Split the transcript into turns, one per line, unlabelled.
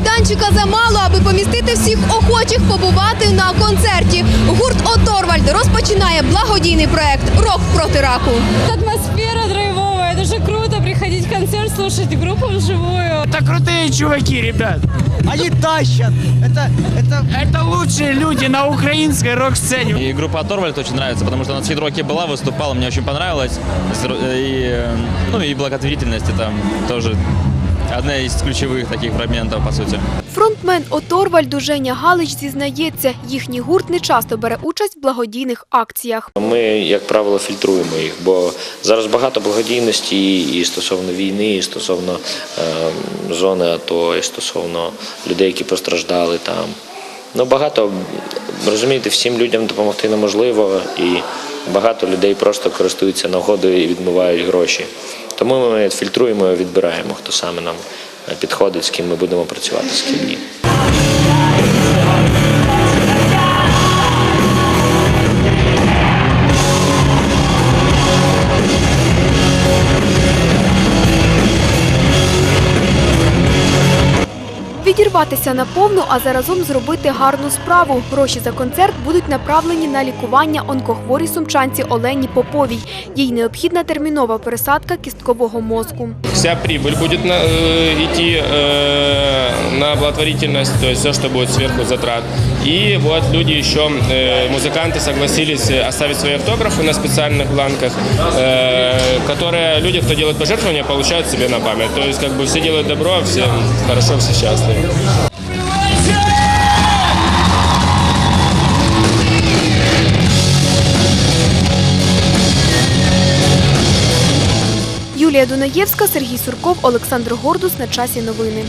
майданчика замало, аби помістити всіх охочих побувати на концерті. Гурт Оторвальд розпочинає благодійний проект Рок проти раку.
Атмосфера драйвовая, это же круто приходить в концерт, слушать группу вживую.
Это крутые чуваки, ребят.
Они тащат. Это, это
Это лучшие люди на украинской рок-сцене.
И группа Оторвальд очень нравится, потому что на Сидроке была, выступала, мне очень понравилось. И, э, ну и благотворительность это тоже одна из ключевых таких моментов, по сути.
Фронтмен Оторвальду Женя Галич зізнається, їхній гурт не часто бере участь в благодійних акціях.
Ми, як правило, фільтруємо їх, бо зараз багато благодійності і стосовно війни, і стосовно е, зони АТО, і стосовно людей, які постраждали там. Ну, багато, розумієте, всім людям допомогти неможливо, і багато людей просто користуються нагодою і відмивають гроші. Тому ми фільтруємо відбираємо, хто саме нам підходить, з ким ми будемо працювати, з ким ні.
Відірватися наповну, а заразом зробити гарну справу. Гроші за концерт будуть направлені на лікування онкохворій сумчанці Олені Поповій. Їй необхідна термінова пересадка кісткового мозку.
Вся прибыль будет на- э, идти э, на благотворительность, то есть все, что будет сверху затрат. И вот люди еще, э, музыканты согласились э, оставить свои автографы на специальных бланках, э, которые люди, кто делает пожертвования, получают себе на память. То есть как бы все делают добро, а все хорошо, все счастливы.
Юлія Дунаєвська, Сергій Сурков, Олександр Гордус. На часі новини.